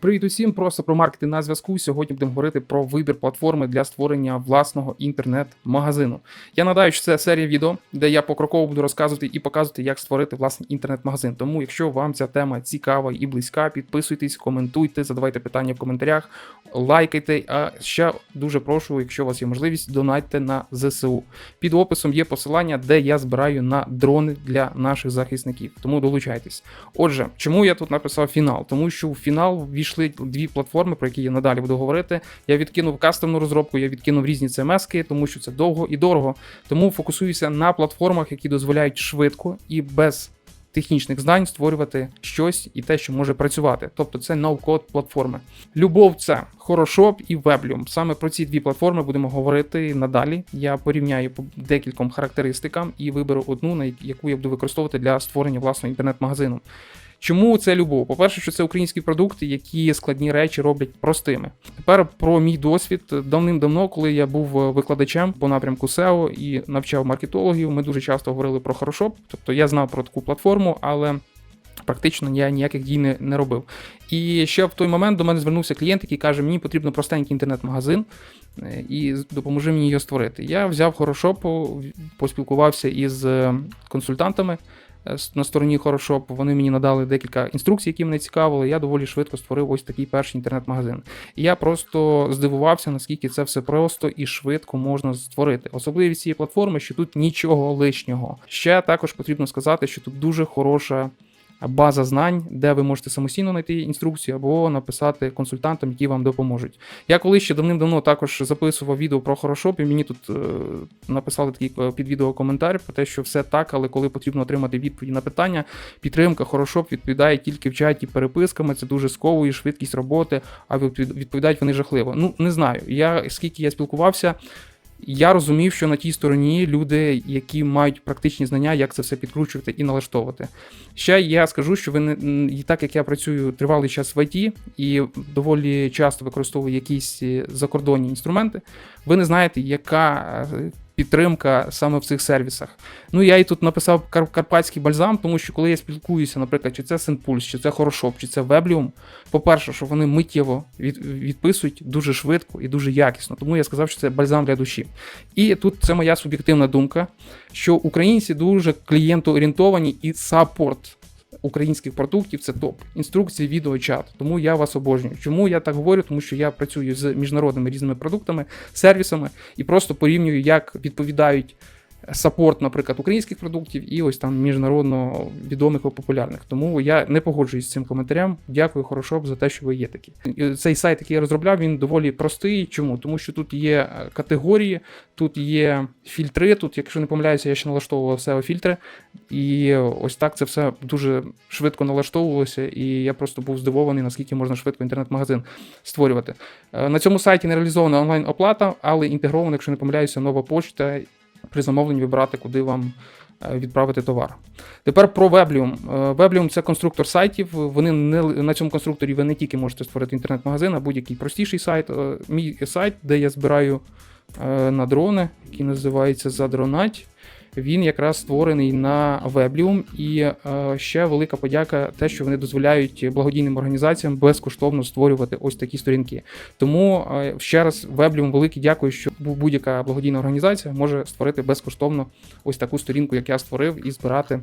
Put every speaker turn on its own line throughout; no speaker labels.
Привіт усім, просто про маркетинг на зв'язку. Сьогодні будемо говорити про вибір платформи для створення власного інтернет-магазину. Я нагадаю, що це серія відео, де я покроково буду розказувати і показувати, як створити власний інтернет-магазин. Тому, якщо вам ця тема цікава і близька, підписуйтесь, коментуйте, задавайте питання в коментарях, лайкайте. А ще дуже прошу, якщо у вас є можливість, донатьте на ЗСУ. Під описом є посилання, де я збираю на дрони для наших захисників. Тому долучайтесь. Отже, чому я тут написав фінал? Тому що в фінал війшли дві платформи, про які я надалі буду говорити. Я відкинув кастомну розробку, я відкинув різні CMS-ки, тому що це довго і дорого. Тому фокусуюся на платформах, які дозволяють швидко і без технічних знань створювати щось і те, що може працювати. Тобто це ноу-код платформи. Любов це Хорошоп і Weblium. Саме про ці дві платформи будемо говорити надалі. Я порівняю по декільком характеристикам і виберу одну, на яку я буду використовувати для створення власного інтернет-магазину. Чому це любов? По-перше, що це українські продукти, які складні речі роблять простими. Тепер про мій досвід давним-давно, коли я був викладачем по напрямку SEO і навчав маркетологів, ми дуже часто говорили про хорошоп. Тобто я знав про таку платформу, але практично я ніяких дій не, не робив. І ще в той момент до мене звернувся клієнт, який каже: Мені потрібно простенький інтернет-магазин. е, І допоможи мені його створити. Я взяв хорошопу, поспілкувався із е, консультантами на стороні Хорошоп. Вони мені надали декілька інструкцій, які мене цікавили. Я доволі швидко створив ось такий перший інтернет-магазин. І я просто здивувався, наскільки це все просто і швидко можна створити. Особливість цієї платформи, що тут нічого лишнього. Ще також потрібно сказати, що тут дуже хороша. База знань, де ви можете самостійно знайти інструкцію або написати консультантам, які вам допоможуть. Я колись ще давним-давно також записував відео про Хорошоп, і мені тут е, написали такий е, під відео коментар про те, що все так, але коли потрібно отримати відповіді на питання, підтримка Хорошоп відповідає тільки в чаті переписками. Це дуже сковує швидкість роботи, а відповідають вони жахливо. Ну не знаю. Я скільки я спілкувався. Я розумів, що на тій стороні люди, які мають практичні знання, як це все підкручувати і налаштовувати. Ще я скажу, що ви не так як я працюю тривалий час в ІТ і доволі часто використовую якісь е, закордонні інструменти, ви не знаєте, яка е, підтримка саме в цих сервісах. Ну я і тут написав кар- карпатський бальзам, тому що коли я спілкуюся, наприклад, чи це Синпульс, чи це Хорошоп, чи це Weblium, по-перше, що вони миттєво від, відписують дуже швидко і дуже якісно. Тому я сказав, що це бальзам для душі. І тут це моя суб'єктивна думка, що українці дуже клієнтоорієнтовані і саппорт українських продуктів це топ. Інструкції, відео, чат. Тому я вас обожнюю. Чому я так говорю? Тому що я працюю з міжнародними різними продуктами, сервісами і просто порівнюю, як відповідають. Сапорт, наприклад, українських продуктів і ось там міжнародно відомих і популярних. Тому я не погоджуюсь з цим коментарем. Дякую, хорошо за те, що ви є такі. Цей сайт, який я розробляв, він доволі простий. Чому? Тому що тут є е, категорії, тут є фільтри. Тут, якщо не помиляюся, я ще налаштовував SEO фільтри. І ось так це все дуже швидко налаштовувалося, і я просто був здивований, наскільки можна швидко інтернет-магазин створювати. Е, На цьому сайті не реалізована онлайн-оплата, але інтегрована, якщо не помиляюся, нова почта при замовленні вибирати, куди вам е, відправити товар. Тепер про Weblium. Е, Weblium – це конструктор сайтів. Вони не на цьому конструкторі ви не тільки можете створити інтернет-магазин, а будь-який простіший сайт. Е, Мій сайт, де я збираю е, на дрони, який називається Задронать. Він якраз створений на Weblium, і е, ще велика подяка те, що вони дозволяють благодійним організаціям безкоштовно створювати ось такі сторінки. Тому е, ще раз Weblium велике дякую, що будь-яка благодійна організація може створити безкоштовно ось таку сторінку, як я створив, і збирати,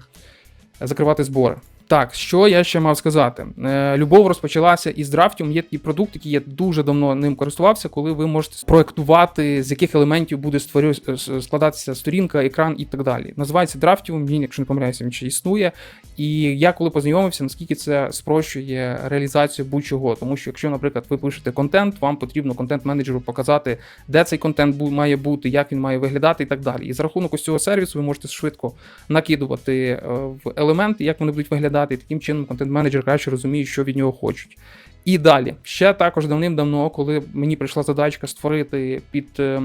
закривати збори. Так, що я ще мав сказати? Е, Любов розпочалася із драфтів. Є такий продукт, який я дуже давно ним користувався, коли ви можете спроектувати, з яких елементів буде створю... складатися сторінка, екран і так далі. Називається драфтів. Він, якщо не помиляюся, він ще існує. І я коли познайомився, наскільки це спрощує реалізацію будь-чого. Тому що, якщо, наприклад, ви пишете контент, вам потрібно контент-менеджеру показати, де цей контент має бути, як він має виглядати і так далі. І за рахунок ось цього сервісу ви можете швидко накидувати е, в елементи, як вони будуть виглядати, і таким чином контент-менеджер краще розуміє, що від нього хочуть. І далі, ще також давним-давно, коли мені прийшла задачка створити під е,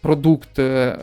продукт е,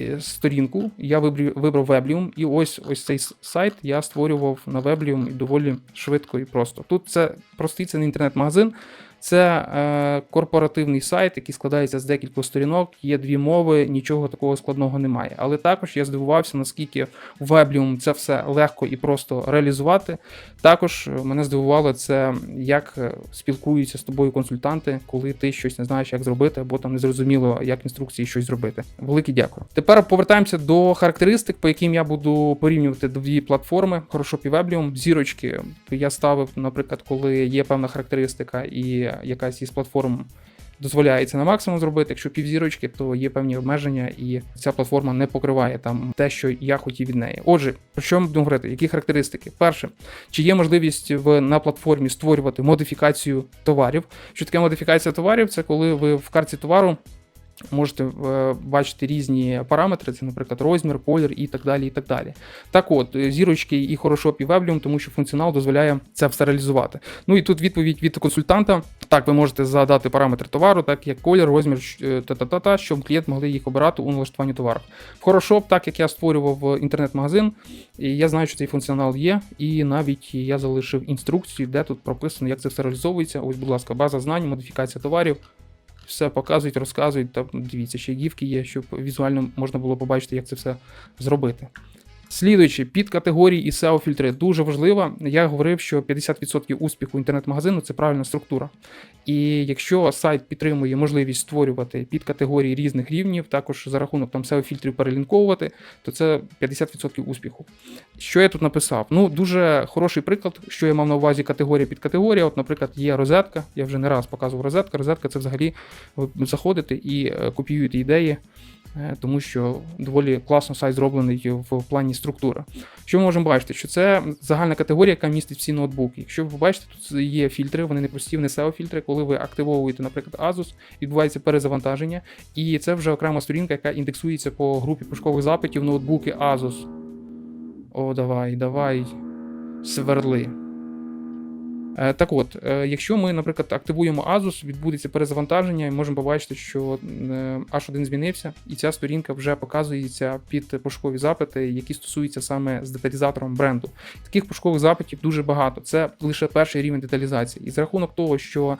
е, сторінку, я вибрав, Weblium, і ось ось цей сайт я створював на Weblium доволі швидко і просто. Тут це простий це не інтернет-магазин. Це е, корпоративний сайт, який складається з декількох сторінок, є дві мови, нічого такого складного немає. Але також я здивувався, наскільки в Weblium це все легко і просто реалізувати. Також е, мене здивувало це, як е, спілкуються з тобою консультанти, коли ти щось не знаєш, як зробити, або там не зрозуміло, як інструкції щось зробити. Велике дякую. Тепер повертаємося до характеристик, по яким я буду порівнювати дві платформи Хорошоп і Weblium. Зірочки я ставив, наприклад, коли є певна характеристика і якась із платформ. Дозволяється на максимум зробити. Якщо півзірочки, то є певні обмеження, і ця платформа не покриває там те, що я хотів від неї. Отже, про що ми будемо говорити? Які характеристики? Перше, чи є можливість в на платформі створювати модифікацію товарів? Що таке модифікація товарів? Це коли ви в карті товару можете е, бачити різні параметри, це, наприклад, розмір, колір і так далі. і Так далі. Так от, е, зірочки і хорошоп, і Weblium, тому що функціонал дозволяє це все реалізувати. Ну і тут відповідь від консультанта. Так, ви можете задати параметри товару, так як колір, розмір е, та-та-та, щоб клієнт могли їх обирати у налаштуванні товару. В Хорошоп, так як я створював інтернет-магазин, я знаю, що цей функціонал є, і навіть я залишив інструкцію, де тут прописано, як це все реалізовується. Ось, будь ласка, база знань, модифікація товарів. Все показують, розказують. Та дивіться, ще гівки є, щоб візуально можна було побачити, як це все зробити. Слідуючи, під категорії і SEO фільтри дуже важливо. Я говорив, що 50% успіху інтернет-магазину це правильна структура. І якщо сайт підтримує можливість створювати під категорії різних рівнів, також за рахунок там SEO фільтрів перелінковувати, то це 50% успіху. Що я тут написав? Ну, дуже хороший приклад, що я мав на увазі категорія під категорія. От, наприклад, є розетка. Я вже не раз показував розетка. Розетка це взагалі ви заходите і е, копіюєте ідеї. Е, тому що доволі класно сайт зроблений в плані структури. Що ми можемо бачити? Що це загальна категорія, яка містить всі ноутбуки. Якщо ви бачите, тут є фільтри, вони не прості, не SEO фільтри. Коли ви активовуєте, наприклад, Asus, відбувається перезавантаження, і це вже окрема сторінка, яка індексується по групі пошукових запитів ноутбуки Asus. О, давай, давай. Сверли. Е, так от, е, якщо ми, наприклад, активуємо Asus, відбудеться перезавантаження, і можемо побачити, що е, H1 змінився, і ця сторінка вже показується під пошукові запити, які стосуються саме з деталізатором бренду. Таких пошукових запитів дуже багато. Це лише перший рівень деталізації. І за рахунок того, що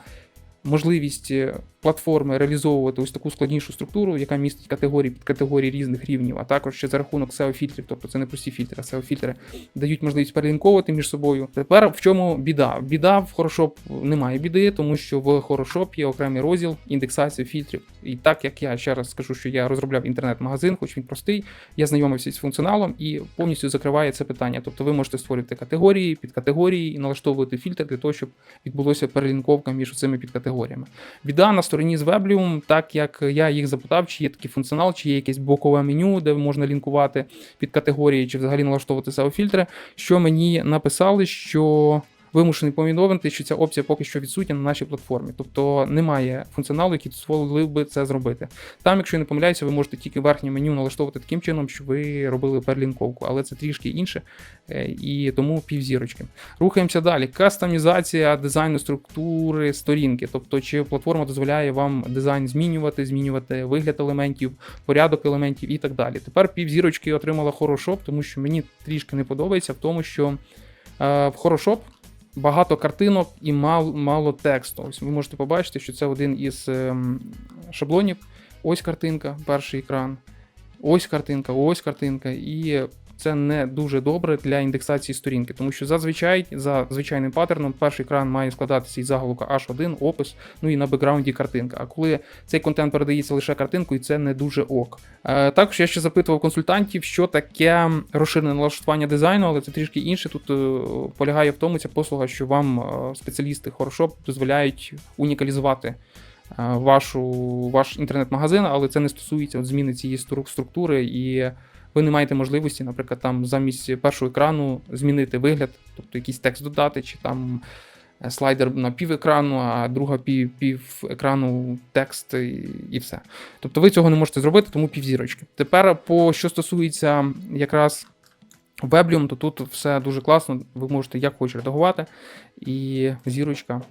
можливість платформи реалізовувати ось таку складнішу структуру, яка містить категорії під категорії різних рівнів, а також ще за рахунок SEO фільтрів, тобто це не прості фільтри, а SEO фільтри дають можливість перелінковувати між собою. Тепер в чому біда? Біда в Хорошоп немає біди, тому що в Хорошоп є окремий розділ індексації фільтрів. І так як я ще раз скажу, що я розробляв інтернет-магазин, хоч він простий, я знайомився з функціоналом і повністю закриває це питання. Тобто ви можете створити категорії, підкатегорії і налаштовувати фільтр для того, щоб відбулося перелінковка між цими підкатегоріями. Біда на стороні з Weblium, так як я їх запитав, чи є такий функціонал, чи є якесь бокове меню, де можна лінкувати під категорії, чи взагалі налаштовувати SEO фільтри, що мені написали, що вимушений повідомити, що ця опція поки що відсутня на нашій платформі. Тобто немає функціоналу, який дозволив би це зробити. Там, якщо я не помиляюся, ви можете тільки верхнє меню налаштовувати таким чином, щоб ви робили перлінковку, але це трішки інше, е, і тому півзірочки. Рухаємося далі. Кастомізація дизайну структури сторінки, тобто чи платформа дозволяє вам дизайн змінювати, змінювати вигляд елементів, порядок елементів і так далі. Тепер півзірочки отримала Хорошоп, тому що мені трішки не подобається в тому, що е, в Хорошоп багато картинок і мало, мало тексту. Ось ви можете побачити, що це один із ем, шаблонів. Ось картинка, перший екран. Ось картинка, ось картинка. І це не дуже добре для індексації сторінки, тому що зазвичай за звичайним паттерном перший екран має складатися із заголовка H1, опис, ну і на бекграунді картинка. А коли цей контент передається лише картинкою, це не дуже ок. Е, також я ще запитував консультантів, що таке розширене налаштування дизайну, але це трішки інше. Тут е, полягає в тому ця послуга, що вам е, спеціалісти Хорошоп дозволяють унікалізувати. Вашу ваш інтернет-магазин, але це не стосується от зміни цієї структури і ви не маєте можливості, наприклад, там замість першого екрану змінити вигляд, тобто якийсь текст додати, чи там е, слайдер на пів екрану, а друга пів, пів екрану текст і, і все. Тобто ви цього не можете зробити, тому півзірочки. Тепер, по що стосується якраз Weblium, то тут все дуже класно. Ви можете як хочете редагувати. І зірочка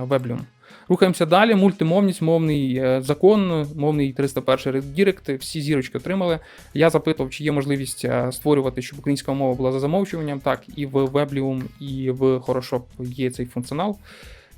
веблюм. Weblium. Рухаємося далі. Мультимовність, мовний е, закон, мовний 301 редірект. Всі зірочки отримали. Я запитував, чи є можливість е, створювати, щоб українська мова була за замовчуванням. Так, і в Weblium, і в Хорошоп є цей функціонал.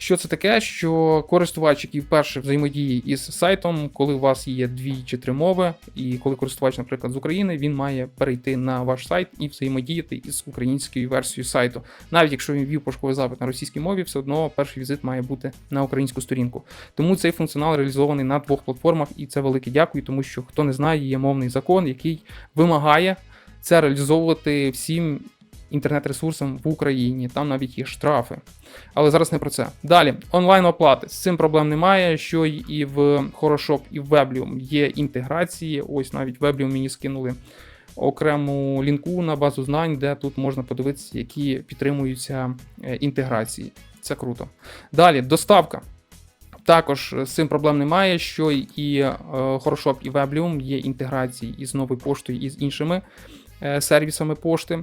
Що це таке? Що користувач, який вперше взаємодіє із сайтом, коли у вас є дві чи три мови, і коли користувач, наприклад, з України, він має перейти на ваш сайт і взаємодіяти із українською версією сайту. Навіть якщо він ввів пошуковий запит на російській мові, все одно перший візит має бути на українську сторінку. Тому цей функціонал реалізований на двох платформах, і це велике дякую, тому що хто не знає, є мовний закон, який вимагає це реалізовувати всім інтернет-ресурсам в Україні. Там навіть є штрафи. Але зараз не про це. Далі, онлайн оплати. З цим проблем немає. Що і в Хорошоп, і в Weblium є інтеграції. Ось навіть Weblium мені скинули окрему лінку на базу знань, де тут можна подивитися, які підтримуються е, інтеграції. Це круто. Далі, доставка. Також з цим проблем немає, що і е, Хорошоп, і Weblium є інтеграції із новою поштою і з іншими е, сервісами пошти.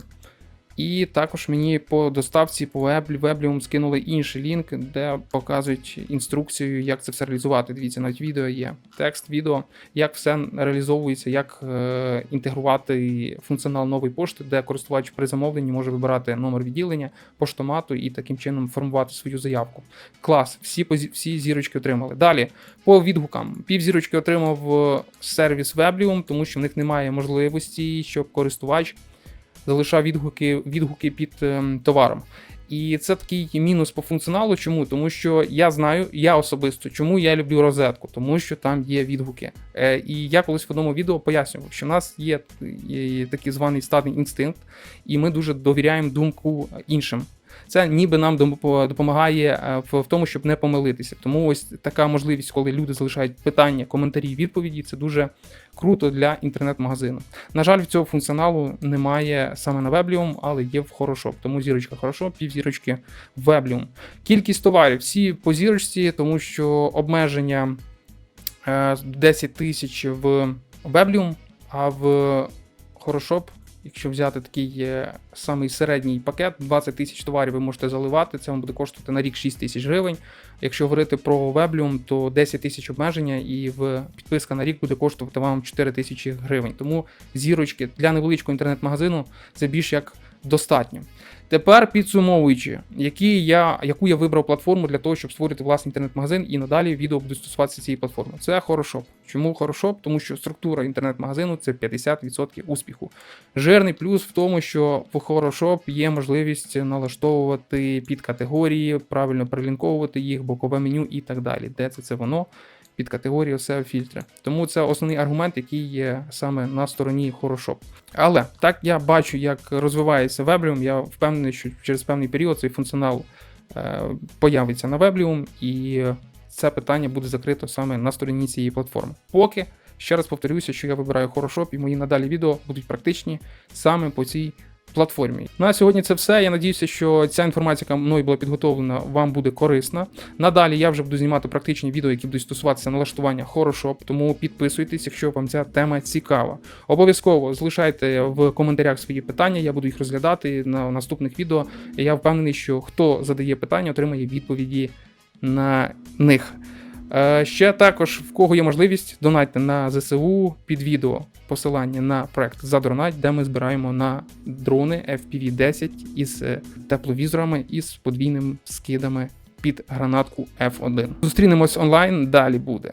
І також мені по доставці по Web- Weblium скинули інший лінк, де показують інструкцію, як це все реалізувати. Дивіться, навіть відео є. Текст, відео, як все реалізовується, як е, інтегрувати функціонал нової пошти, де користувач при замовленні може вибирати номер відділення, поштомату і таким чином формувати свою заявку. Клас, всі, всі зірочки отримали. Далі, по відгукам. Пів зірочки отримав е, сервіс Weblium, тому що в них немає можливості, щоб користувач залишав відгуки, відгуки під ем, товаром. І це такий мінус по функціоналу. Чому? Тому що я знаю, я особисто, чому я люблю розетку, тому що там є відгуки. Е, і я колись в одному відео пояснював, що в нас є, є такий званий стадний інстинкт, і ми дуже довіряємо думку іншим. Це ніби нам допомагає е, в тому, щоб не помилитися. Тому ось така можливість, коли люди залишають питання, коментарі, відповіді, це дуже круто для інтернет-магазину. На жаль, в цього функціоналу немає саме на Weblium, але є в Хорошоп. Тому зірочка хорошо, півзірочки Weblium. Кількість товарів всі по зірочці, тому що обмеження е, 10 тисяч в Weblium, а в Хорошоп, якщо взяти такий е, самий середній пакет, 20 тисяч товарів ви можете заливати, це вам буде коштувати на рік 6 тисяч гривень. Якщо говорити про Weblium, то 10 тисяч обмеження і в підписка на рік буде коштувати вам 4 тисячі гривень. Тому зірочки для невеличкого інтернет-магазину це більш як достатньо. Тепер підсумовуючи, які я, яку я вибрав платформу для того, щоб створити власний інтернет-магазин, і надалі відео буде стосуватися цієї платформи. Це Хорошоп. Чому Хорошоп? Тому що структура інтернет-магазину це 50% успіху. Жирний плюс в тому, що в Хорошоп є можливість налаштовувати під категорії, правильно перелінковувати їх, бокове меню і так далі. Де це це воно? Під категорію SEO фільтри. Тому це основний аргумент, який є саме на стороні Хорошоп. Але так я бачу, як розвивається Weblium, я впевнений, що через певний період цей функціонал е, появиться на Weblium, і це питання буде закрито саме на стороні цієї платформи. Поки ще раз повторюся, що я вибираю Хорошоп, і мої надалі відео будуть практичні саме по цій платформі. На сьогодні це все. Я надіюся, що ця інформація, яка мною була підготовлена, вам буде корисна. Надалі я вже буду знімати практичні відео, які будуть стосуватися налаштування Хорошоп, тому підписуйтесь, якщо вам ця тема цікава. Обов'язково залишайте в коментарях свої питання, я буду їх розглядати на наступних відео. Я впевнений, що хто задає питання, отримає відповіді на них. Е, Ще також, в кого є можливість, донайте на ЗСУ під відео посилання на проект Задонать, де ми збираємо на дрони FPV-10 із е, тепловізорами і з подвійними скидами під гранатку F1. Зустрінемось онлайн, далі буде.